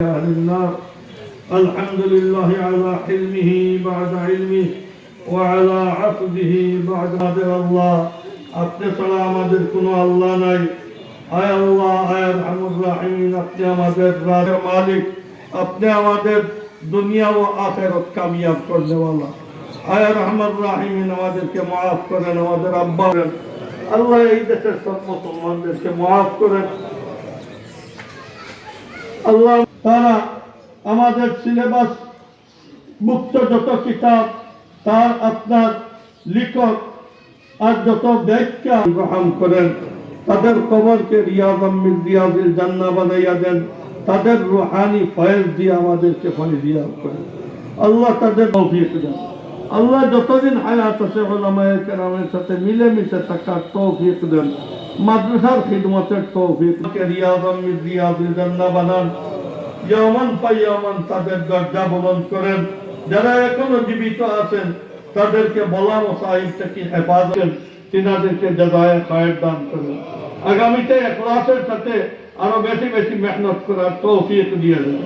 أهل النار الحمد لله على حلمه بعد علمه وعلى عقده بعد قدر الله আপনি ছাড়া আমাদের কোনো আল্লাহ নাই আয় আল্লাহ আয় রহমুর রাহিমিন আপনি আমাদের রাজের মালিক আপনি আমাদের দুনিয়া ও আখেরত কামিয়াব করনে वाला আয় রহমত রাহিমিন আমাদেরকে মাফ করেন আমাদের আব্বা করেন আল্লাহ এই দেশের সব মুসলমানদেরকে মাফ করেন আল্লাহ তারা আমাদের সিলেবাস মুক্ত যত কিতাব, তার আপনার লিখক আর যত ব্যাখ্যা গ্রহণ করেন, তাদের কবরকে রিয়াজ আমির রিয়াজের জান্না বানাইয়া দেন, তাদের রুহানি ফয়েজ দিয়ে আমাদেরকে ফয়জিয়াব করেন। আল্লাহ তাদের তৌফিক দেন। আল্লাহ যতদিন হায়াত আছে ওলামায়ে কেরামের সাথে মিলেমিশে থাকার তৌফিক দেন। মাদ্রাসার খিদমতের তৌফিক। রিয়াজ আমির রিয়াজের জান্না বানান। ইয়ামান পাইয়ামান তাদের দরজা বলন করেন। যারা এখনও জীবিত আছেন, তাদেরকে বলা মসাহিব থেকে হেফাজত তিনাদেরকে জাজায় খায়ের দান করেন। আগামীতে এখলাসের সাথে আরও বেশি বেশি মেহনত করার তৌফিক দিয়ে দেন।